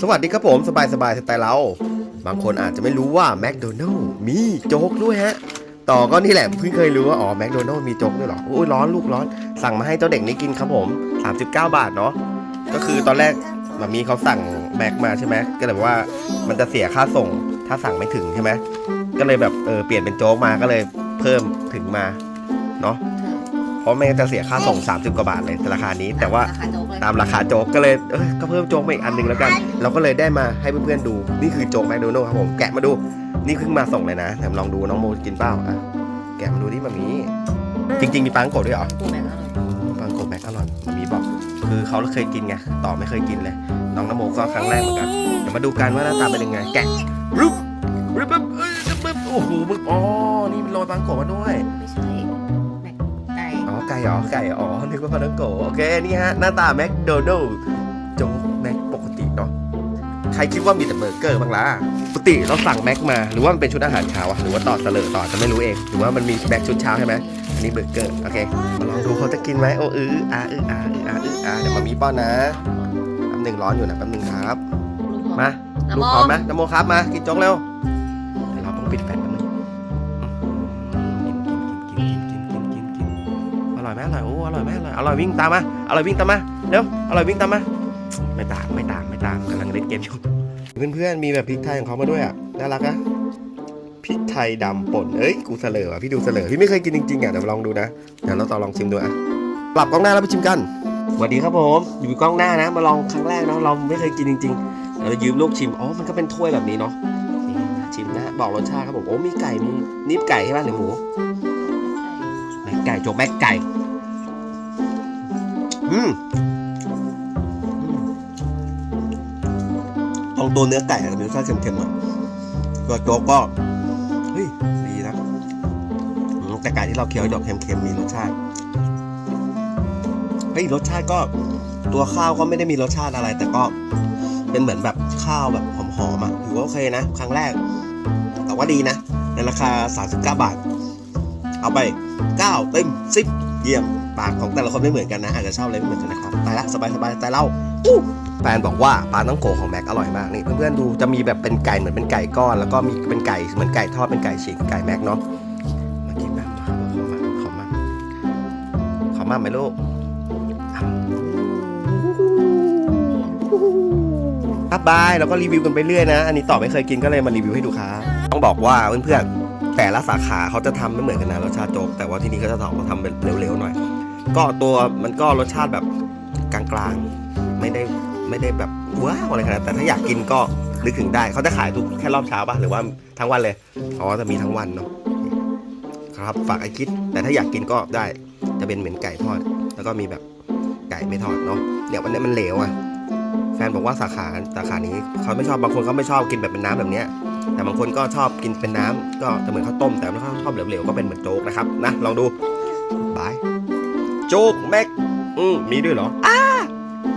สวัสดีครับผมสบายสบายสไตล์เรา บางคนอาจจะไม่รู้ว่าแมคโดนัลล์มีโจ๊กด้วยฮะ ต่อก็นี่แหละเพิ่งเคยรู้ว่าอ๋อแมคโดนัลล์มีโจ๊กด้วยเหรอโอ้ยร้อนลูกร้อน สั่งมาให้เจ้าเด็กนี้กินครับผม 39 บาทเนาะก็คือตอนแรกมามีเขาสั่งแม็กมาใช่ไหมก็เลยว่ามันจะเสียค่าส่งถ้าสั่งไม่ถึงใช่ไหมก็เลยแบบเออเปลี่ยนเป็นโจ๊กมาก็เลยเพิ่มถึงมาเนาะ ราะไม่งั้นจะเสียค่าส่ง 30 กว่าบาทเลยราคานี้ แต่ว่าตามราคาโจ๊กก็เลยเอ้ยก็เพิ่มโจ๊กมาอีกอันหนึงแล้วกัน เราก็เลยได้มาให้เพื่อนๆดู นี่คือโจ๊กแมคโดนัลล์ครับผม แกะมาดู นี่เพิ่งมาส่งเลยนะแถมลองดูน้องโมกินเปล่าอะ แกะมาดูที่มามีจริง ๆ มีปังโกะด้วยเหรอปังโกะแม็กอร่อยมามีบอก คือเขาเคยกินไง ต่อไม่เคยกินเลย น้องน้ำโมก็ครั้งแรกเหมือนกัน เดี๋ยวมาดูกันว่าหน้าตาเป็นยังไง แกะรึบรึบรึบรึบรึบโอ้โหมึกอ๋อนี่มันโรยปังโกะมาด้วย ไม่ใช่ เหรอไก่อ๋อนึกว่าพานังโกะโอเคนี่ฮะหน้าตาแมคโดนัลล์โจ๊กแม็กปกติเนาะใครคิดว่ามีแต่เบอร์เกอร์บ้างล่ะปกติเราสั่งแม็กมาหรือว่ามันเป็นชุดอาหารเช้าอะหรือว่าต่อเสลอต่อจะไม่รู้เอง หรือว่ามันมีแม็กชุดเช้าใช่ไหมอันนี้เบอร์เกอร์โอเคมาลองดูเขาจะกินไหมโอ้อืออาอืออาอืออาอืออาเดี๋ยวมามีป้อนนะแป๊บหนึ่งร้อนอยู่นะแป๊บหนึ่งครับ มาน้ำลูมกอพร้อมมไหมน้ำโมครับมากินโจ๊กเร็ว ร่อยไหมอร่อยโอ้อร่อยไหมอร่อยอร่อยวิ่งตามมาอร่อยวิ่งตามมาเร็วอร่อยวิ่งตามมาไม่ตามไม่ตามไม่ตามกำลังเล่นเกมอยู่เพื่อนๆมีแบบพริกไทยของเขามาด้วยอะน่ารักอะพริกไทยดำป่นเอ้ยกูเสลอว่ะพี่ดูเสลอพี่ไม่เคยกินจริงๆอะเดี๋ยวลองดูนะเดี๋ยวเราต่อลองชิมดูอะปรับกล้องหน้าแล้วไปชิมกันสวัสดีครับผมอยู่กล้องหน้านะ มาลองครั้งแรกเนาะเราไม่เคยกินจริงๆเรายืมลูกชิมอ๋อมันก็เป็นถ้วยแบบนี้เนาะนี่นะชิมนะบอกรสชาติครับผมโอ้มีไก่มีนี่ไก่ใช่ป่ะหรือหมูแม็กไก่โจกแม็กไก่ อืมอืมตรงตัวเนื้อไก่อะจะมีรสชาติเค็มๆหน่อยตัวโจ๊กก็เฮ้ยดีนะแต่ไก่ที่เราเคี้ยวจอกเค็มๆมีรสชาติเฮ้ยรสชาติก็ตัวข้าวก็ไม่ได้มีรสชาติอะไร แต่ก็เป็นเหมือนแบบข้าวแบบหอมๆอะถือว่าโอเคนะ ครั้งแรก แต่ว่าดีนะ ในราคา 39 บาท เอาไป 9 เต็ม 10 เยี่ยมปากของแต่ละคนไม่เหมือนกันนะอาจจะชอบอะไรไม่เหมือนกันนะครับไปละสบายๆแต่เราแฟนบอกว่าปลาต้องโกของแม็กอร่อยมากนี่เพื่อนๆดูจะมีแบบเป็นไก่เหมือนเป็นไก่ก้อน แล้วก็มีเป็นไก่เหมือนไก่ทอดเป็นไก่ฉีกไก่แม็กเนาะมากินนะมาขอมาขอมาขอมาไหมลูกครับบายแล้วก็รีวิวกันไปเรื่อยนะ อันนี้ต่อไม่เคยกินก็เลยมารีวิวให้ดูครับต้องบอกว่าเพื่อนๆ แต่ละสาขาเขาจะทำไม่เหมือนกันนะรสชาติโจ๊กแต่ว่าที่นี่ก็จะทำทำเป็นเร็วๆหน่อย ก็ตัวมันก็รสชาติแบบกลางๆไม่ได้ไม่ได้แบบว้าวอะไรขนาดแต่ถ้าอยากกินก็นึกถึงได้เขาจะขายทุกแค่รอบเช้าป่ะหรือว่าทั้งวันเลยอ๋อจะมีทั้งวันเนาะครับฝากไอคิด แต่ถ้าอยากกินก็ได้จะเป็นเหมือนไก่ทอด แล้วก็มีแบบไก่ไม่ทอดเนาะเนี่ยวันนี้มันเหลวอะแฟนบอกว่าสาขาสาขานี้เขาไม่ชอบบางคนเขาไม่ชอบกินแบบเป็นน้ำแบบเนี้ย แต่บางคนก็ชอบกินเป็นน้ำก็จะเหมือนข้าวต้ม แต่ถ้าเขาชอบเหลวๆก็เป็นเหมือนโจ๊กนะครับนะลองดูบายโจ๊กแม็กอืมมีด้วยเหรออ้า